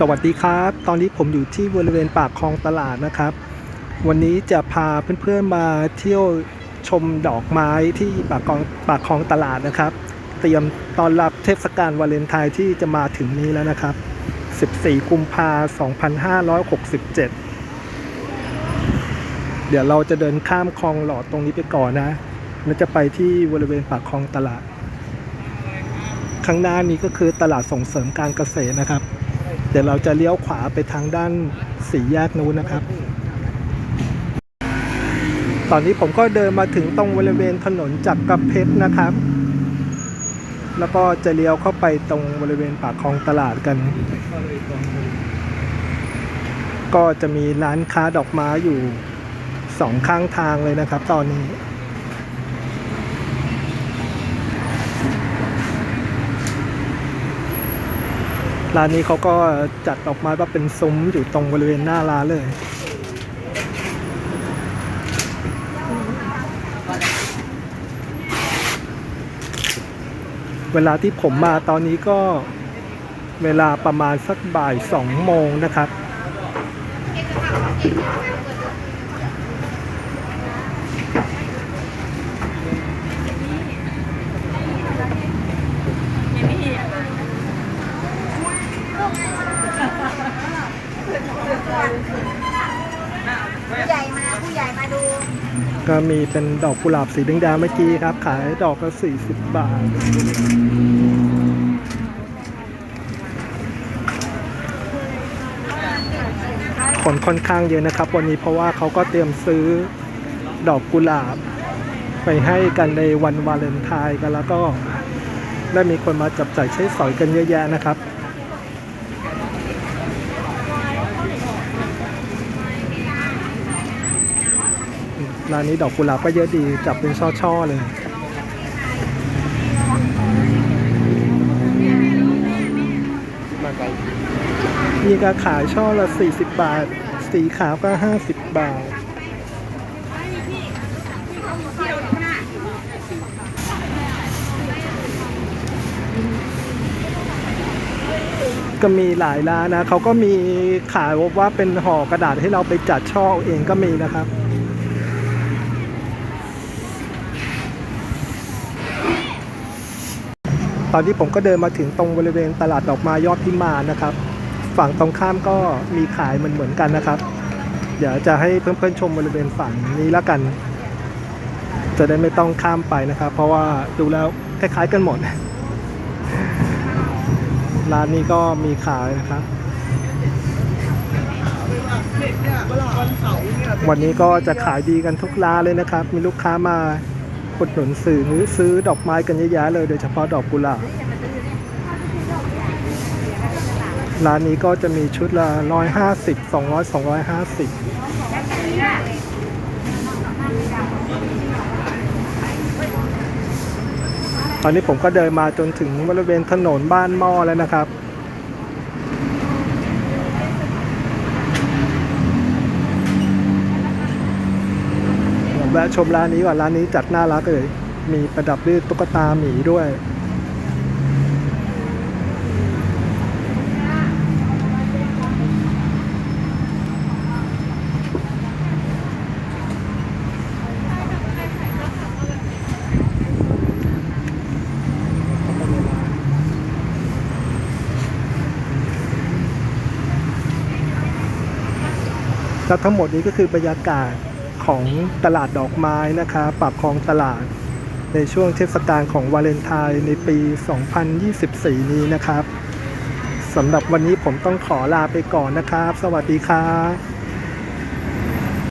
สวัสดีครับ ตอนนี้ผมอยู่ที่บริเวณปากคลองตลาดนะครับ วันนี้จะพาเพื่อนๆมาเที่ยวชมดอกไม้ที่ปากคลองปากคลองตลาดนะครับ เตรียมตอนรับเทศกาลวาเลนไทน์ที่จะมาถึงนี้แล้วนะครับ 14 กุมภาพันธ์2567 เดี๋ยวเราจะเดินข้ามคลองหลอดตรงนี้ไปก่อนนะ แล้วจะไปที่บริเวณปากคลองตลาด ข้างหน้านี้ก็คือตลาดส่งเสริมการเกษตรนะครับ ดี๋ยวเราจะเลี้ยวขวาไปทางด้านสี่แยกนู้นนะครับ ตอนนี้ผมก็เดินมาถึงตรงบริเวณถนนจักรเพชรนะครับ แล้วก็จะเลี้ยวเข้าไปตรงบริเวณปากคลองตลาดกัน ก็จะมีร้านค้าดอกไม้อยู่สองข้างทางเลยนะครับ ตอนนี้ ร้านนี้เขาก็จัดออกมาว่าเป็นซุ้มอยู่ตรงบริเวณหน้าร้านเลย เวลาที่ผมมาตอนนี้ก็เวลาประมาณสักบ่ายสองโมงนะครับ ผู้ใหญ่มาผู้ใหญ่มาดูก็มีเป็นดอกกุหลาบสีแดงๆเมื่อกี้ครับ ขายดอกละ40 บาท คนค่อนข้างเยอะนะครับ วันนี้เพราะว่าเขาก็เตรียมซื้อดอกกุหลาบ ไปให้กันในวันวาเลนไทน์กันแล้วก็ได้มีคนมาจับจ่ายใช้สอยกันเยอะแยะนะครับ ร้านนี้ดอกกุหลาบก็เยอะดีจับเป็นช่อๆเลยนี่ก็ขายช่อละ 40 บาท สีขาวก็ 50 บาท ก็มีหลายร้านนะ เขาก็มีขายว่าเป็นห่อกระดาษให้เราไปจัดช่อเองก็มีนะครับ ตอนนี้ผมก็เดินมาถึงตรงบริเวณตลาดดอกไม้ยอดพิมานนะครับ ฝั่งตรงข้ามก็มีขายเหมือนเหมือนกันนะครับ เดี๋ยวจะให้เพื่อนๆชมบริเวณฝั่งนี้แล้วกัน จะได้ไม่ต้องข้ามไปนะครับ เพราะว่าดูแล้วคล้ายๆกันหมดร้านนี้ก็มีขายนะครับ วันนี้ก็จะขายดีกันทุกร้านเลยนะครับ มีลูกค้ามา อุดหนุนสื่อหรือซื้อดอกไม้กันเยอะแยะเลยโดยเฉพาะดอกกุหลาบร้านนี้ก็จะมีชุดละ150 200 250ตอนนี้ผมก็เดินมาจนถึงบริเวณถนนบ้านหม้อแล้วนะครับ แวะชมร้านนี้ก่อน ร้านนี้จัดน่ารักเลย มีประดับด้วยตุ๊กตาหมีด้วย และทั้งหมดนี้ก็คือบรรยากาศ ของตลาดดอกไม้นะคะปรับคลองตลาด ในช่วงเทศกาลของวาเลนไทน์ในปี 2024 นี้นะครับสำหรับวันนี้ผมต้องขอลาไปก่อนนะครับ สวัสดีครับ